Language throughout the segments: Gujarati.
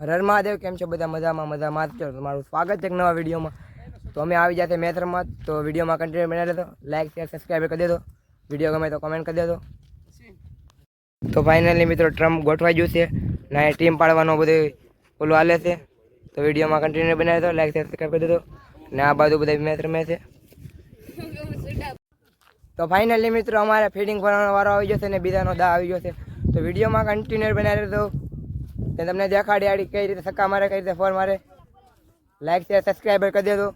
હર મહાદેવ, કેમ છો બધા? મજામાં મજામાં. જ છો તમારું સ્વાગત છે નવા વિડીયોમાં. તો અમે આવી જાતે મેથરમાં. તો વિડીયોમાં કન્ટિન્યુ બનાવી દેતો લાઈક શેર સબસ્ક્રાઈબ કરી દેતો વીડિયો ગમે તો કમેન્ટ કરી દેતો તો ફાઇનલી મિત્રો ટ્રમ્પ ગોઠવાઈ ગયું છે. ને ટીમ પાડવાનો બધું ઓલું હાલે છે. તો વિડીયોમાં કન્ટિન્યુ બનાવી દો લાઈક શેર સબસ્ક્રાઈબ કરી દેતો ને આ બાજુ બધા મેચ રમે છે. તો ફાઇનલી મિત્રો, અમારે ફિટિંગ ભરવાનો વારો આવી છે ને બીજાનો દા આવી ગયો છે. તો વિડીયોમાં કન્ટિન્યુ બનાવી દો તે તમને દેખાડી આડી કઈ રીતે સક્કા મારે, કઈ રીતે ફોર મારે લાઈક શેર સબસ્ક્રાઈબર કરી દેજો.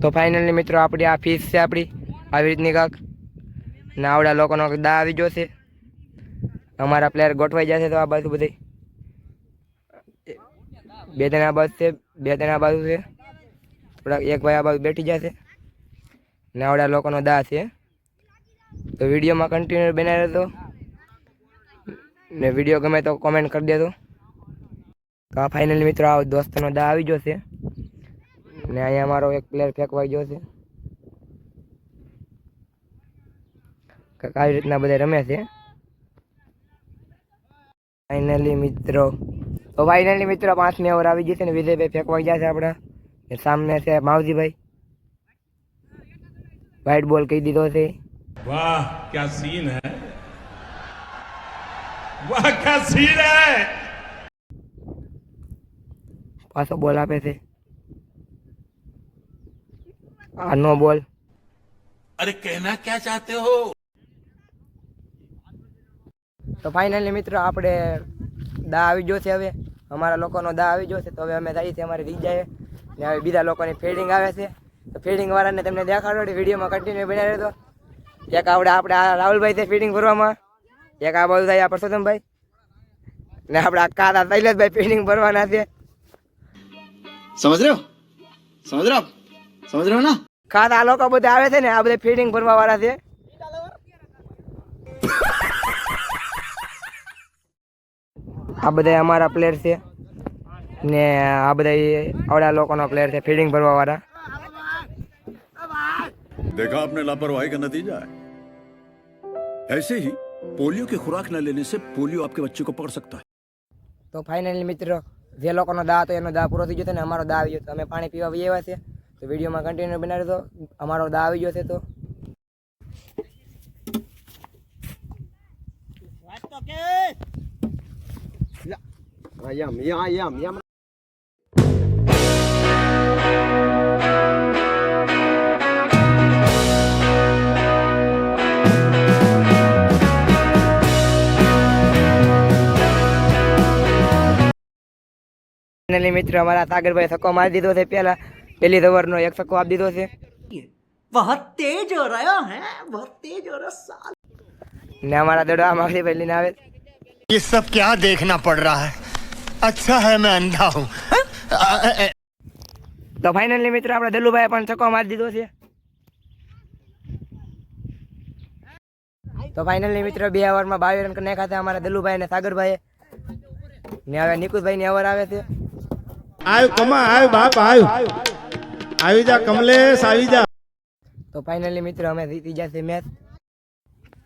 તો ફાઇનલી મિત્રો આપણી આ ફીસ છે આપણી આવી રીતની કાંક ને આવડા લોકોનો દા આવી ગયો છે. અમારા પ્લેયર ગોઠવાઈ જશે તો આ બાજુ બધી. બે ત્રણ આ બાજુ છે, બે ત્રણ આ બાજુ છે. થોડાક એક ભાઈ આ બાજુ બેઠી જશે ને આવડા લોકોનો દા છે. તો વિડીયોમાં કન્ટિન્યુ બનાવી રહેતો ને વીડિયો ગમે તો કોમેન્ટ કરી દેજો. તો આ ફાઇનલી મિત્રો આ દોસ્તનો દા આવી ગયો છે. ને અહીંયા મારો એક પ્લેયર ફેંકવાઈ ગયો છે. આવી રીતના બધા રમે છે. ફાઇનલી મિત્રો. તો ફાઇનલી મિત્રો પાંચમી ઓવર આવી ગઈ છે ને વિજયભાઈ ફેંકવાઈ ગયા છે આપણા. ને સામને છે માવજીભાઈ. વાઇટ બોલ કહી દીધો છે. વાહ ક્યાં સીન હે? પાછો બોલ આપે છે આ નો બોલ અરે કહેના ક્યાં ચાહતે હો તો ફાઇનલી મિત્રો આપણે દા આવી ગયો છે હવે. અમારા લોકોનો દા આવી ગયો છે તો હવે અમે જઈએ છીએ અમારી રીજાએ ને હવે બીજા લોકોની ફિલ્ડિંગ આવે છે. તો ફિલ્ડિંગ વાળાને તમને દેખાડો વિડીયોમાં કન્ટિન્યુ બનાવી દો. એક આવડે આપણે આ રાહુલભાઈ છે ફિલ્ડિંગ ભરવામાં. એક આ બાજુ થાય આ પરસોત્તમભાઈ ને આપણે આ કાદા શૈલેષભાઈ ફીડિંગ ભરવાના છે समझ रहे हो समझ रहे हो आप समझ रहे हो ना ખાસ આ લોકો બધા આવે છે ને આ બધા ફીડિંગ ભરવા વાળા છે આ બધા અમારા પ્લેયર છે ને આ બધા આવડા લોકોનો પ્લેયર છે ફીડિંગ ભરવા વાળા देखा आपने लापरवाही का नतीजा है ऐसे ही पोलियो की खुराक न लेने से पोलियो आपके बच्चे को पकड़ सकता है તો ફાઇનલી મિત્રો જે લોકોનો દા હતો એનો દા પૂરો થઈ ગયો છે ને અમારો દા આવી ગયો તો અમે પાણી પીવા બી આવ્યા છે તો વિડીયોમાં કન્ટિન્યુ બનાવી દો અમારો દા આવી ગયો છે તો ફાઇનલી મિત્રો અમારા સાગરભાઈ સક્કો મારી દીધો છે પહેલા પહેલી ઓવરનો એક સક્કો આપી દીધો છે बहुत तेज हो रहा है बहुत तेज हो रहा साल ને અમારા દડવા માગી પહેલી ને આવે ये सब क्या देखना पड़ रहा है अच्छा है मैं अंधा हूँ તો ફાઇનલી મિત્રો આપણે દલુભાઈ પણ છક્કો મારી દીધો છે તો ફાઇનલી મિત્રો બે ઓવરમાં બાવીસ રન કરી નાખ્યા છે અમારા દલુભાઈ અને સાગરભાઈ ને હવે નિકુતભાઈ ની ઓવર આવે છે આવ કમા આવ બાપ આવ આવી જા કમલેશ આવી જા. તો ફાઇનલી મિત્રો અમે જીતી જશે મેચ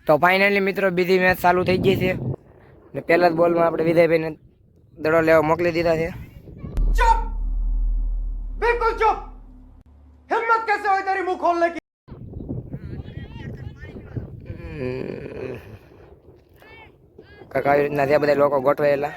તો ફાઇનલી મિત્રો બીજી મેચ ચાલુ થઈ ગઈ છે. ને પહેલા જ બોલમાં આપણે વિજયભાઈને દડો લેવા મોકલી દીધા છે. કાંઈક આવી રીતના છે બધા લોકો ગોઠવાયેલા.